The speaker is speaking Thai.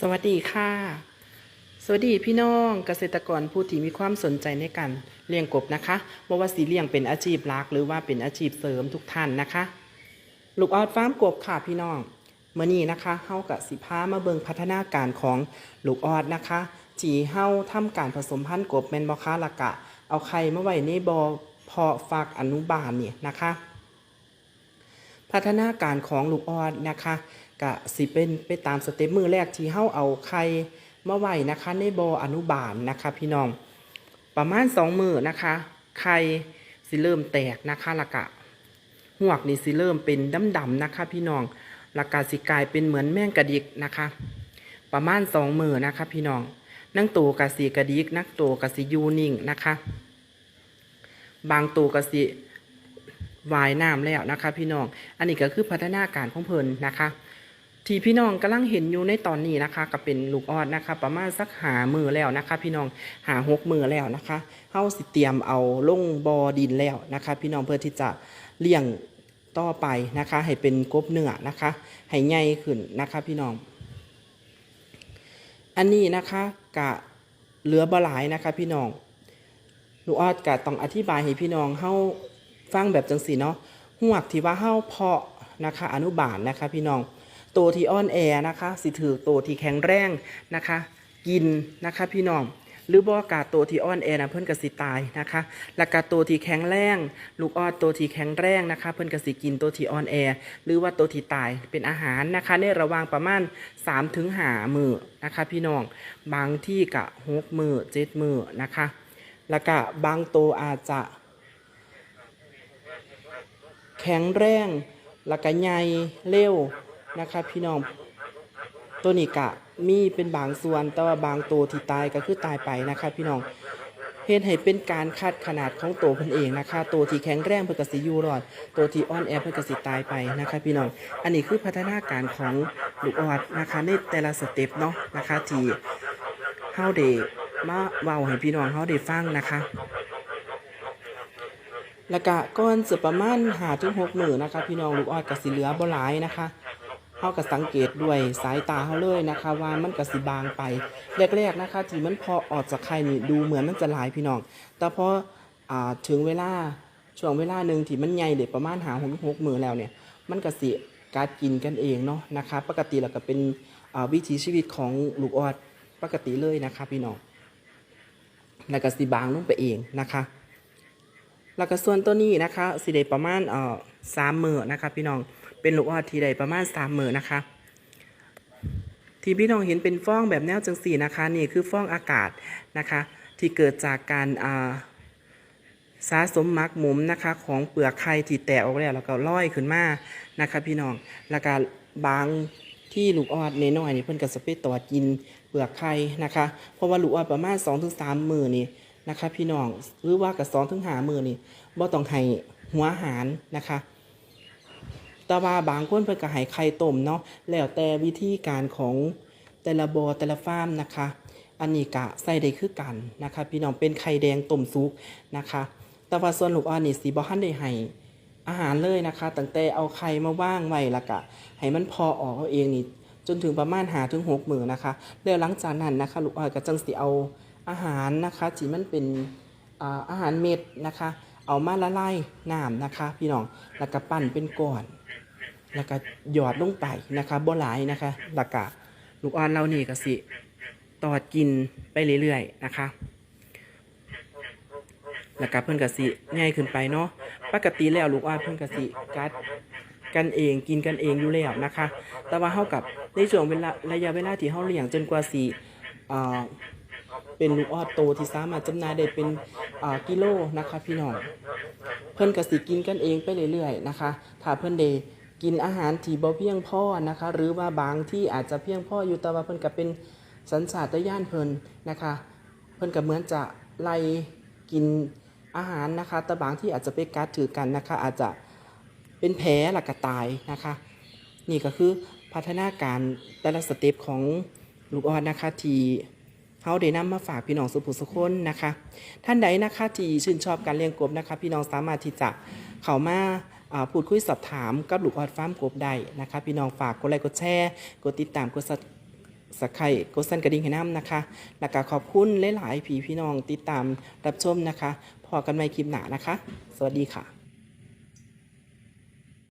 สวัสดีค่ะ สวัสดีพี่น้องเกษตรกรผู้ที่มีความสนใจในการเลี้ยงกบนะคะบ่ว่าสีเลี้ยงเป็นอาชีพหลักหรือว่าเป็นอาชีพเสริมทุกท่านนะคะ ลูกออดฟาร์มกบค่ะพี่น้องเมื่อนี้นะคะเฮากับสิพามาเบิงพัฒนาการของลูกออดนะคะจีเฮาทำการผสมพันธุ์กบแมนบอคะละกะ เอาไข่มาไว้ในบอเพาะฟักอนุบาลเนี่ยนะคะ พัฒนาการของลูกออดนะคะ กะสิเป็นไปตามสเต็ปมือแรกที่เฮาเอาไข่มาไว้นะคะ ในบออนุบาลนะคะ พี่น้อง ประมาณสองมือนะคะไข่สิเริ่มแตกนะคะละกะหวกนี่สิเริ่มเป็นดำๆนะคะ พี่น้องละกะสิกลายเป็นเหมือนแมงกระดิกนะคะ ประมาณสองมือนะคะ พี่น้องนั่งตัวกะสีกระดิกนักตัวกะสียูนิ่งนะคะ บางตัวกะสีวายน้ำแล้วนะคะ พี่น้อง อันนี้ก็คือพัฒนาการของเพลินนะคะ ที่พี่น้องกำลังเห็นอยู่ในตอนนี้นะคะ ก็เป็นลูกออดนะคะ ประมาณสักหามือแล้วนะคะ พี่น้องหาหกมือแล้วนะคะเฮาสิเตรียมเอาลงบอดินแล้วนะคะ พี่น้องเพื่อที่จะเลี้ยงต่อไปนะคะ ให้เป็นกบเนื้อนะคะให้ใหญ่ขึ้นนะคะ พี่น้อง อันนี้นะคะกะเหลือบหลายนะคะ พี่น้องลูกออดกะต้องอธิบายให้พี่น้องเฮาฟังแบบจังสีเนาะหวกที่ว่าเฮาเพาะนะคะ อนุบาลนะคะ พี่น้อง ตัวที่อ่อนแอนะคะสิถือตัวที่แข็งแรงนะคะ กินนะคะพี่น้องหรือบอกาตัวที่อ่อนแอนะเพื่อนกสิตายนะคะแล้วกาตัวที่แข็งแรง ลูกออดตัวที่แข็งแรงนะคะ เพื่อนกสิกินตัวที่อ่อนแอ หรือว่าตัวที่ตายเป็นอาหารนะคะในระว่างประมาณ3ถึงหามือนะคะ พี่น้องบางที่กะหกมือเจ็ดมือนะคะแล้วก็บางตัวอาจจะ แข็งแรงแล้วก็ใหญ่เร็ว นะคะพี่น้องตัวนี้กะมีเป็นบางส่วนแต่ว่าบางตัวที่ตายก็คือตายไปนะคะพี่น้องเห็นให้เป็นการคัดขนาดของตัวเพิ่นเองนะคะตัวที่แข็งแรงเพิ่นก็สิอยู่รอด ตัวที่อ่อนแอเพิ่นก็สิตายไปนะคะพี่น้อง อันนี้คือพัฒนาการของลูกออดนะคะในแต่ละสเต็ปเนาะนะคะที่เฮาได้มาเว้าให้พี่น้องเฮาได้ฟังนะคะแล้วก็ก้อนสิประมาณหาถึงหกหมื่นนะคะพี่น้องลูกออดกับสีเหลือบ่หลายนะคะ เขาก็สังเกตด้วยสายตาเขาเลยนะคะ ว่ามันกับสีบางไปแรกๆนะคะที่มันพอออกจากไข่นี่ดูเหมือนมันจะหลายพี่น้อง แต่พออ่าถึงเวลาช่วงเวลาหนึ่งที่มันใหญ่เด็ประมาณหาหกหกมื่นแล้วเนี่ย มันก็สิการกินกันเองเนาะนะคะปกติแล้วก็เป็นวิถีชีวิตของลูกออดปกติเลยนะคะพี่น้องแล้วก็สีบางลงไปเองนะคะแล้วก็ส่วนตัวนี้นะคะสิได้ประมาณเอ่อสามมือนะคะพี่น้อง เป็นลูกออดที่ได้ประมาณสามมือนะคะ ที่พี่น้องเห็นเป็นฟองแบบแนวจังสี่นะคะ นี่คือฟองอากาศนะคะ ที่เกิดจากการอ่าสะสมมักหมุมนะคะ ของเปลือกไข่ที่แตกออกแล้วแล้วก็ลอยขึ้นมานะคะ พี่น้องแล้วก็บางที่ลูกออดน้อยนี่เพิ่นก็สเปตอดกินเปลือกไข่นะคะ เพราะว่าลูกออดประมาณ2-3มือนี่นะคะ พี่น้องหรือว่ากับสองถึงหามือนี่บ่ต้องให้หัวอาหารนะคะ แต่ว่าบางคนเพิ่นก็ให้ไข่ต้มเนาะแล้วแต่วิธีการของแต่ละบอแต่ละฟาร์มนะคะ อันนี้กะใส่ได้คือกันนะคะ พี่น้องเป็นไข่แดงต้มซุกนะคะ แต่ว่าส่วนลูกอ่อนนี่สิบ่ทันได้ให้อาหารเลยนะคะตั้งแต่เอาไข่มาว่างไว้ละกะให้มันพอออกเอาเองนี่จนถึงประมาณหาถึงหกมือนะคะแล้วหลังจากนั้นนะคะลูกอ่อนก็จังสิเอาอาหารนะคะที่มันเป็นอาหารเม็ดนะคะ เอามาละลายน้ำนะคะ พี่น้องแล้วก็ปั้นเป็นก้อนแล้วก็หยอดลงไปนะคะบ่หลายนะคะแล้วก็ลูกอ่อนเรานี่ก็สิตอดกินไปเรื่อยๆนะคะแล้วก็เพิ่นก็สิง่ายขึ้นไปเนาะปกติแล้วลูกอ่อนเพิ่นก็สิกัดกันเองกินกันเองอยู่แล้วนะคะ แต่ว่าเฮากับในช่วงเวลาระยะเวลาที่เฮาเลี้ยงจนกว่าสิอ่า เป็นลูกออดโตที่สามารถจำหน่ายได้เป็นกิโลนะคะพี่น้องเพิ่นกสิกินกันเองไปเรื่อยๆนะคะถ้าเพิ่นได้กินอาหารที่บ่เพียงพอนะคะ หรือว่าบางที่อาจจะเพียงพออยู่แต่ว่าเพิ่นก็เป็นสัญชาตญาณเพิ่นนะคะ เพิ่นก็เหมือนจะไล่กินอาหารนะคะแต่บางที่อาจจะไปกัดถือกันนะคะ อาจจะเป็นแผลหลักก็ตายนะคะ นี่ก็คือพัฒนาการแต่ละสเต็ปของลูกออดนะคะที่ เฮาได้นำมาฝากพี่น้องสุภุสุคนนะคะ ท่านใดนะคะที่ชื่นชอบการเลี้ยงกบนะคะ พี่น้องสามารถที่จะเข้ามาพูดคุยสอบถามกับลูกออดฟาร์มกบได้นะคะ พี่น้องฝากกดไลค์กดแชร์กดติดตามกดสไครต์กดสั่นกระดิ่งให้น้ำนะคะ แล้วก็ขอบคุณหลายๆพี่พี่น้องติดตามรับชมนะคะ พอกันใหม่คลิปหน้านะคะ สวัสดีค่ะ